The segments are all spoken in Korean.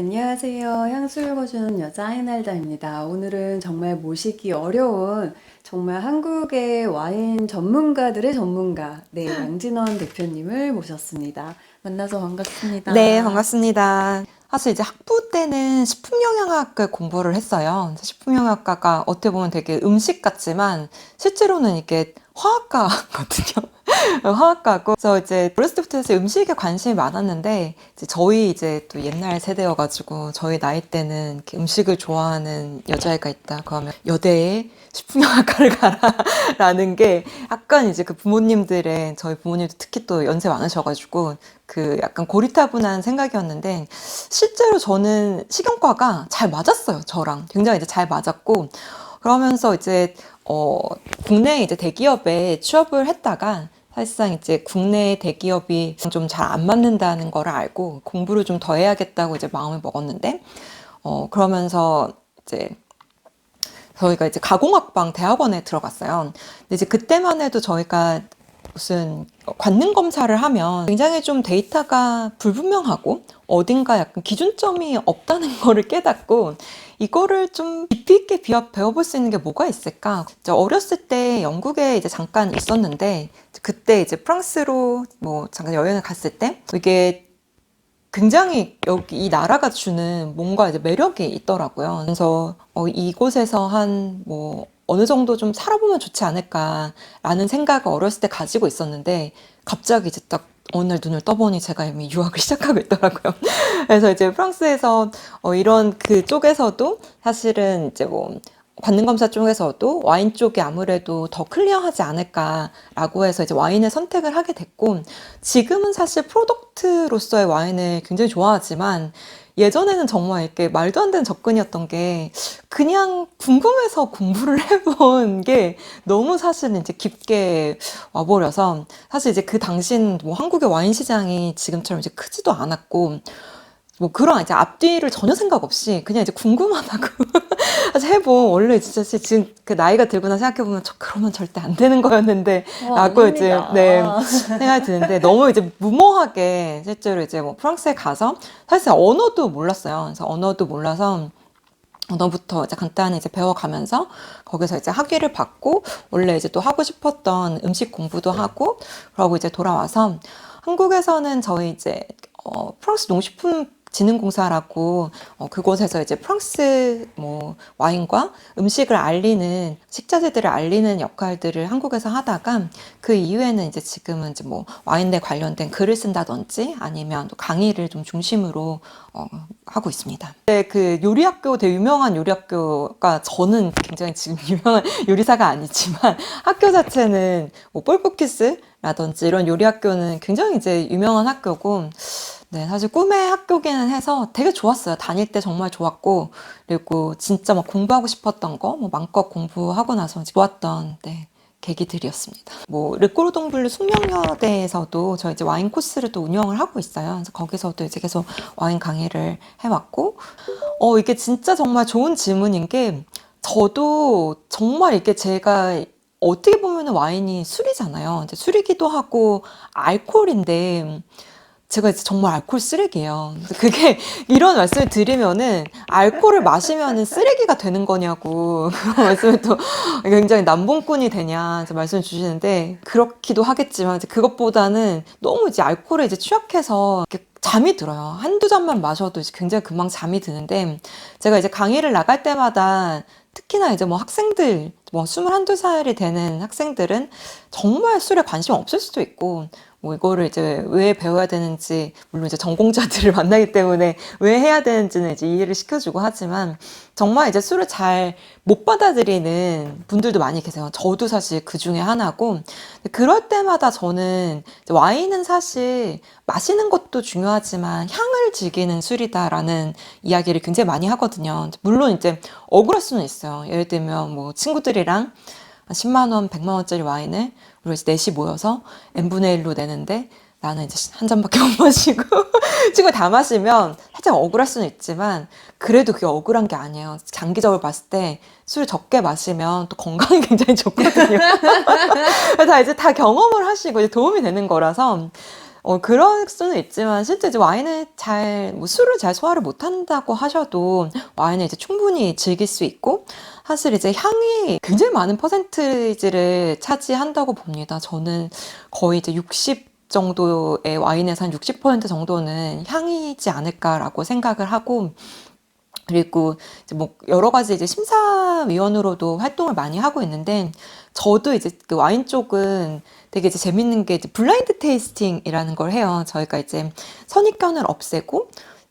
안녕하세요. 향수를 거주는 여자 아이날다입니다. 오늘은 정말 모시기 어려운 정말 한국의 와인 전문가들의 전문가, 네, 양진원 대표님을 모셨습니다. 만나서 반갑습니다. 네, 반갑습니다. 사실 이제 학부 때는 식품영양학을 공부를 했어요. 식품영양학과가 어떻게 보면 되게 음식 같지만 실제로는 이게 화학과거든요. 화학과고. 그래서 이제 어렸을 때부터 사실 음식에 관심이 많았는데 이제 저희 이제 또 옛날 세대여가지고 저희 나이 때는 음식을 좋아하는 여자애가 있다. 그러면 여대에 식품영양학과를 가라라는 게 약간 이제 그 부모님들의 저희 부모님도 특히 또 연세 많으셔가지고 그 약간 고리타분한 생각이었는데 실제로 저는 식용과가 잘 맞았어요 저랑 굉장히 이제 잘 맞았고 그러면서 이제 어 국내 이제 대기업에 취업을 했다가 사실상 이제 국내 대기업이 좀 잘 안 맞는다는 거를 알고 공부를 좀 더 해야겠다고 이제 마음을 먹었는데 어 그러면서 이제 저희가 이제 가공학방 대학원에 들어갔어요. 근데 이제 그때만 해도 저희가 무슨 관능 검사를 하면 굉장히 좀 데이터가 불분명하고 어딘가 약간 기준점이 없다는 거를 깨닫고 이거를 좀 깊이 있게 배워볼 수 있는 게 뭐가 있을까? 어렸을 때 영국에 이제 잠깐 있었는데 그때 이제 프랑스로 뭐 잠깐 여행을 갔을 때 이게 굉장히 여기 이 나라가 주는 뭔가 이제 매력이 있더라고요. 그래서 어, 이곳에서 한뭐 어느 정도 좀 살아보면 좋지 않을까라는 생각을 어렸을 때 가지고 있었는데 갑자기 이제 딱날 눈을 떠보니 제가 이미 유학을 시작하고 있더라고요. 그래서 이제 프랑스에서 어, 이런 그 쪽에서도 사실은 이제 뭐 관능검사 쪽에서도 와인 쪽이 아무래도 더 클리어하지 않을까라고 해서 이제 와인을 선택을 하게 됐고 지금은 사실 프로덕트로서의 와인을 굉장히 좋아하지만 예전에는 정말 이렇게 말도 안 되는 접근이었던 게 그냥 궁금해서 공부를 해본 게 너무 사실은 이제 깊게 와버려서 사실 이제 그 당시는 뭐 한국의 와인 시장이 지금처럼 이제 크지도 않았고 뭐 그런 이제 앞뒤를 전혀 생각 없이 그냥 이제 궁금하다고 해본 원래 진짜 지금 그 나이가 들거나 생각해 보면 저 그러면 절대 안 되는 거였는데 와, 라고 이제 아닙니다. 네 생각이 드는데 너무 이제 무모하게 실제로 이제 뭐 프랑스에 가서 사실 언어도 몰랐어요. 그래서 언어도 몰라서 언어부터 이제 간단히 이제 배워가면서 거기서 이제 학위를 받고 원래 이제 또 하고 싶었던 음식 공부도 하고 그러고 이제 돌아와서 한국에서는 저희 이제 어, 프랑스 농식품 진흥공사라고 어, 그곳에서 이제 프랑스 뭐 와인과 음식을 알리는 식자재들을 알리는 역할들을 한국에서 하다가 그 이후에는 이제 지금은 이제 뭐 와인에 관련된 글을 쓴다든지 아니면 또 강의를 좀 중심으로 어, 하고 있습니다. 네, 그 요리학교 되게 유명한 요리학교가 저는 굉장히 지금 유명한 요리사가 아니지만 학교 자체는 뭐 폴포키스라든지 이런 요리학교는 굉장히 이제 유명한 학교고 네, 사실 꿈의 학교기는 해서 되게 좋았어요. 다닐 때 정말 좋았고, 그리고 진짜 막 공부하고 싶었던 거, 뭐 마음껏 공부하고 나서 좋았던, 네, 계기들이었습니다. 뭐, 르꼬르동블루 숙명여대에서도 저 이제 와인 코스를 또 운영을 하고 있어요. 그래서 거기서도 이제 계속 와인 강의를 해왔고, 어, 이게 진짜 정말 좋은 질문인 게, 저도 정말 이게 제가 어떻게 보면 와인이 술이잖아요. 이제 술이기도 하고, 알코올인데, 제가 이제 정말 알코올 쓰레기예요. 그게 이런 말씀을 드리면은 알코올을 마시면은 쓰레기가 되는 거냐고 그런 말씀을 또 굉장히 남봉꾼이 되냐 말씀을 주시는데 그렇기도 하겠지만 그것보다는 너무 이제 알코올에 이제 취약해서 잠이 들어요. 한두 잔만 마셔도 이제 굉장히 금방 잠이 드는데 제가 이제 강의를 나갈 때마다 특히나 이제 뭐 학생들, 뭐 21, 2살이 되는 학생들은 정말 술에 관심 없을 수도 있고, 뭐 이거를 이제 왜 배워야 되는지, 물론 이제 전공자들을 만나기 때문에 왜 해야 되는지는 이제 이해를 시켜주고 하지만, 정말 이제 술을 잘 못 받아들이는 분들도 많이 계세요. 저도 사실 그 중에 하나고, 그럴 때마다 저는 와인은 사실 마시는 것도 중요하지만 향을 즐기는 술이다라는 이야기를 굉장히 많이 하거든요. 물론 이제 억울할 수는 있어요. 예를 들면 뭐 친구들이랑 10만 원, 100만 원짜리 와인을 우리 이제 넷이 모여서 n분의 1로 내는데 나는 이제 한 잔밖에 못 마시고 친구 다 마시면 살짝 억울할 수는 있지만 그래도 그게 억울한 게 아니에요. 장기적으로 봤을 때 술 적게 마시면 또 건강에 굉장히 좋거든요. 다 이제 다 경험을 하시고 이제 도움이 되는 거라서 어, 그럴 수는 있지만 실제 이제 와인을 잘, 뭐 술을 잘 소화를 못한다고 하셔도 와인을 이제 충분히 즐길 수 있고 사실 이제 향이 굉장히 많은 퍼센티지를 차지한다고 봅니다. 저는 거의 이제 60 정도의 와인에서 한 60% 정도는 향이지 않을까라고 생각을 하고 그리고 이제 뭐 여러 가지 이제 심사위원으로도 활동을 많이 하고 있는데 저도 이제 그 와인 쪽은 되게 이제 재밌는 게 이제 블라인드 테이스팅이라는 걸 해요. 저희가 이제 선입견을 없애고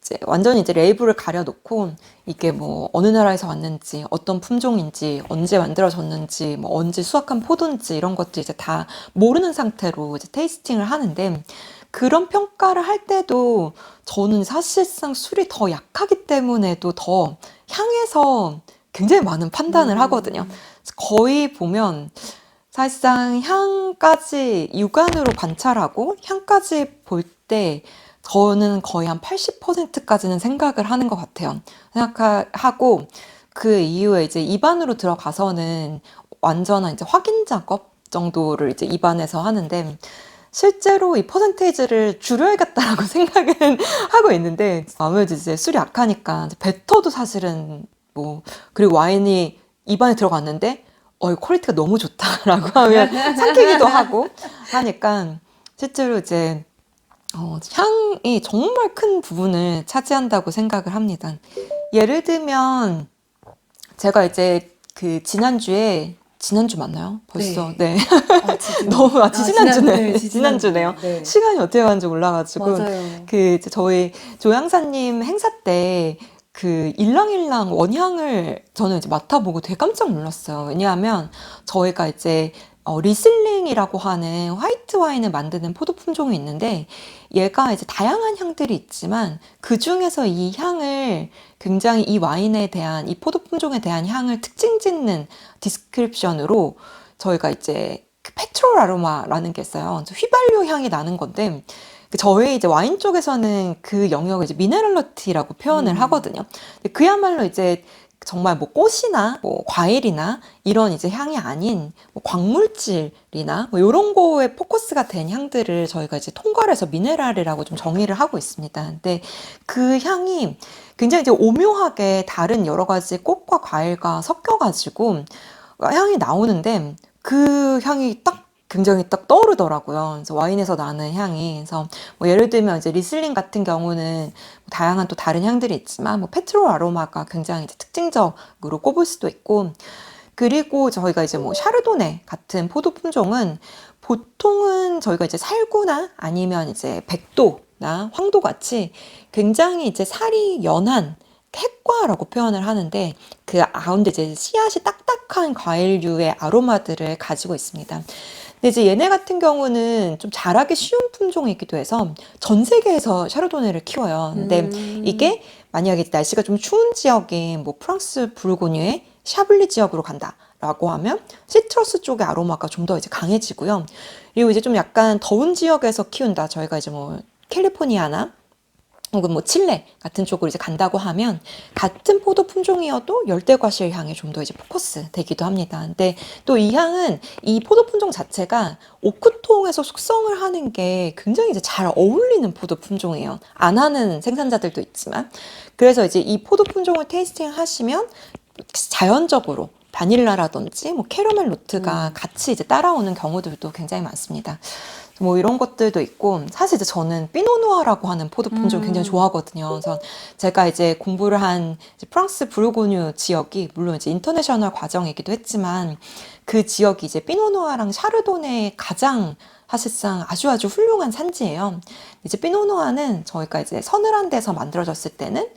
이제 완전히 이제 레이블을 가려놓고 이게 뭐 어느 나라에서 왔는지 어떤 품종인지 언제 만들어졌는지 뭐 언제 수확한 포도인지 이런 것도 이제 다 모르는 상태로 이제 테이스팅을 하는데 그런 평가를 할 때도 저는 사실상 술이 더 약하기 때문에도 더 향에서 굉장히 많은 판단을 하거든요. 거의 보면 사실상 향까지 육안으로 관찰하고 향까지 볼 때 저는 거의 한 80%까지는 생각을 하는 것 같아요. 생각하고 그 이후에 이제 입안으로 들어가서는 완전한 이제 확인 작업 정도를 이제 입안에서 하는데 실제로 이 퍼센테이지를 줄여야겠다라고 생각은 하고 있는데 아무래도 이제 술이 약하니까 뱉어도 사실은 뭐 그리고 와인이 입안에 들어갔는데 어, 이 퀄리티가 너무 좋다라고 하면 삼키기도 하고 하니까 실제로 이제 어, 향이 정말 큰 부분을 차지한다고 생각을 합니다. 예를 들면 제가 이제 그 지난주에 지난주 맞나요? 벌써 네, 아, 지금. 너무 아, 지난주네 지난- 네, 지난주네요. 네. 시간이 어떻게 가는지 몰라가지고 맞아요. 그 저희 조향사님 행사 때 그 일랑일랑 원향을 저는 이제 맡아보고 되게 깜짝 놀랐어요. 왜냐하면 저희가 이제 어, 리슬링이라고 하는 화이트 와인을 만드는 포도 품종이 있는데 얘가 이제 다양한 향들이 있지만 그 중에서 이 향을 굉장히 이 와인에 대한 이 포도 품종에 대한 향을 특징 짓는 디스크립션으로 저희가 이제 그 페트롤 아로마라는 게 있어요. 휘발유 향이 나는 건데 그 저희 이제 와인 쪽에서는 그 영역을 이제 미네랄러티라고 표현을 음. 하거든요. 근데 그야말로 이제 정말 뭐 꽃이나 뭐 과일이나 이런 이제 향이 아닌 뭐 광물질이나 뭐 이런 거에 포커스가 된 향들을 저희가 이제 통괄 해서 미네랄이라고 좀 정의를 하고 있습니다. 근데 그 향이 굉장히 이제 오묘하게 다른 여러 가지 꽃과 과일과 섞여가지고 향이 나오는데 그 향이 딱 굉장히 딱 떠오르더라고요. 그래서 와인에서 나는 향이. 그래서 뭐 예를 들면 이제 리슬링 같은 경우는 뭐 다양한 또 다른 향들이 있지만 뭐 페트롤 아로마가 굉장히 이제 특징적으로 꼽을 수도 있고 그리고 저희가 이제 뭐 샤르도네 같은 포도 품종은 보통은 저희가 이제 살구나 아니면 이제 백도나 황도 같이 굉장히 이제 살이 연한 핵과라고 표현을 하는데 그 가운데 이제 씨앗이 딱딱한 과일류의 아로마들을 가지고 있습니다. 근데 이제 얘네 같은 경우는 좀 자라기 쉬운 품종이기도 해서 전 세계에서 샤르도네를 키워요. 근데 음. 이게 만약에 날씨가 좀 추운 지역인 뭐 프랑스 부르고뉴의 샤블리 지역으로 간다라고 하면 시트러스 쪽의 아로마가 좀 더 이제 강해지고요. 그리고 이제 좀 약간 더운 지역에서 키운다. 저희가 이제 뭐 캘리포니아나 혹은 뭐 칠레 같은 쪽으로 이제 간다고 하면 같은 포도 품종이어도 열대 과실 향에 좀 더 이제 포커스 되기도 합니다. 근데 또 이 향은 이 포도 품종 자체가 오크통에서 숙성을 하는 게 굉장히 이제 잘 어울리는 포도 품종이에요. 안 하는 생산자들도 있지만 그래서 이제 이 포도 품종을 테이스팅 하시면 자연적으로 바닐라라든지 뭐 캐러멜 노트가 같이 이제 따라오는 경우들도 굉장히 많습니다. 뭐 이런 것들도 있고 사실 이제 저는 피노누아라고 하는 포도 품종 을 음. 굉장히 좋아하거든요. 그래서 제가 이제 공부를 한 이제 프랑스 부르고뉴 지역이 물론 이제 인터내셔널 과정이기도 했지만 그 지역이 이제 피노누아랑 샤르도네의 가장 사실상 아주 아주 훌륭한 산지예요. 이제 피노누아는 저희가 이제 서늘한 데서 만들어졌을 때는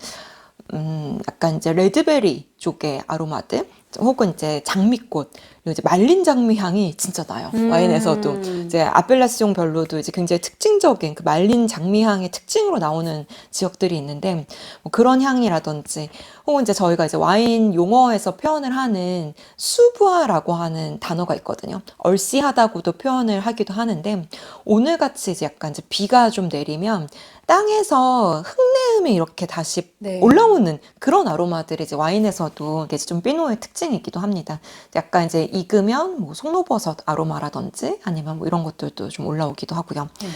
음, 약간 이제 레드베리 쪽의 아로마들 혹은 이제 장미꽃 그리고 이제 말린 장미 향이 진짜 나요 음. 와인에서도 이제 아펠라시옹 별로도 이제 굉장히 특징적인 그 말린 장미 향의 특징으로 나오는 지역들이 있는데 뭐 그런 향이라든지 혹은 이제 저희가 이제 와인 용어에서 표현을 하는 수부아라고 하는 단어가 있거든요. 얼씨하다고도 표현을 하기도 하는데 오늘 같이 이제 약간 이제 비가 좀 내리면 땅에서 흙내음이 이렇게 다시 네. 올라오는 그런 아로마들이 이제 와인에서도 이게 좀 피노의 특징이기도 합니다. 약간 이제 익으면 뭐 송로버섯 아로마라든지 아니면 뭐 이런 것들도 좀 올라오기도 하고요. 네.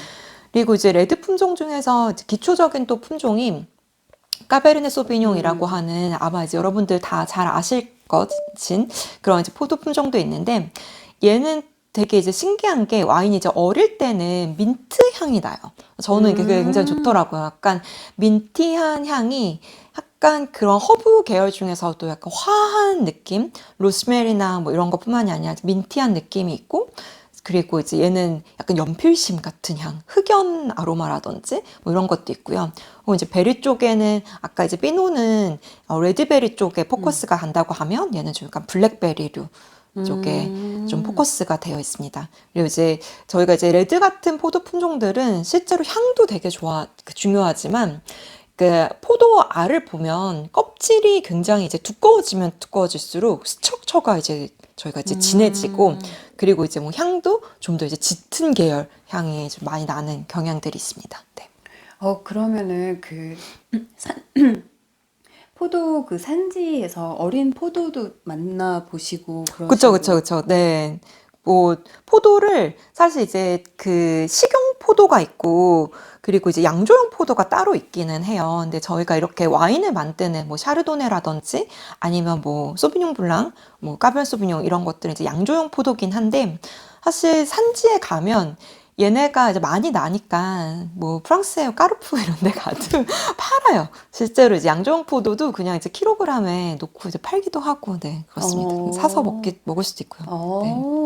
그리고 이제 레드 품종 중에서 이제 기초적인 또 품종이 까베르네 소비뇽이라고 음. 하는 아마 이제 여러분들 다 잘 아실 것인 그런 이제 포도 품종도 있는데 얘는 되게 이제 신기한 게 와인이 이제 어릴 때는 민트 향이 나요. 저는 그게 음. 굉장히 좋더라고요. 약간 민티한 향이 약간 그런 허브 계열 중에서도 약간 화한 느낌, 로스메리나 뭐 이런 것뿐만이 아니라 민티한 느낌이 있고 그리고 이제 얘는 약간 연필심 같은 향, 흑연 아로마라든지 뭐 이런 것도 있고요. 그리고 이제 베리 쪽에는 아까 이제 피노는 어, 레드베리 쪽에 포커스가 간다고 하면 얘는 좀 약간 블랙베리류 쪽에 음. 좀 포커스가 되어 있습니다. 그리고 이제 저희가 이제 레드 같은 포도 품종들은 실제로 향도 되게 좋아 그 중요하지만 그 포도 알을 보면 껍질이 굉장히 이제 두꺼워지면 두꺼워질수록 스트럭처가 이제 저희가 이제 진해지고 음. 그리고 이제 뭐 향도 좀 더 이제 짙은 계열 향이 좀 많이 나는 경향들이 있습니다. 네. 어, 그러면은 그 산, 포도 그 산지에서 어린 포도도 만나 보시고 그런 그쵸, 그쵸, 그쵸. 네. 뭐, 포도를 사실 이제 그 식용 포도가 있고, 그리고 이제 양조용 포도가 따로 있기는 해요. 근데 저희가 이렇게 와인을 만드는 뭐 샤르도네라든지 아니면 뭐 소비뇽 블랑, 뭐 까베르 소비뇽 이런 것들은 이제 양조용 포도긴 한데, 사실 산지에 가면 얘네가 이제 많이 나니까 뭐 프랑스에 까르푸 이런 데 가도 팔아요. 실제로 이제 양조용 포도도 그냥 이제 킬로그램에 놓고 이제 팔기도 하고, 네, 그렇습니다. 어. 사서 먹기, 먹을 수도 있고요. 어,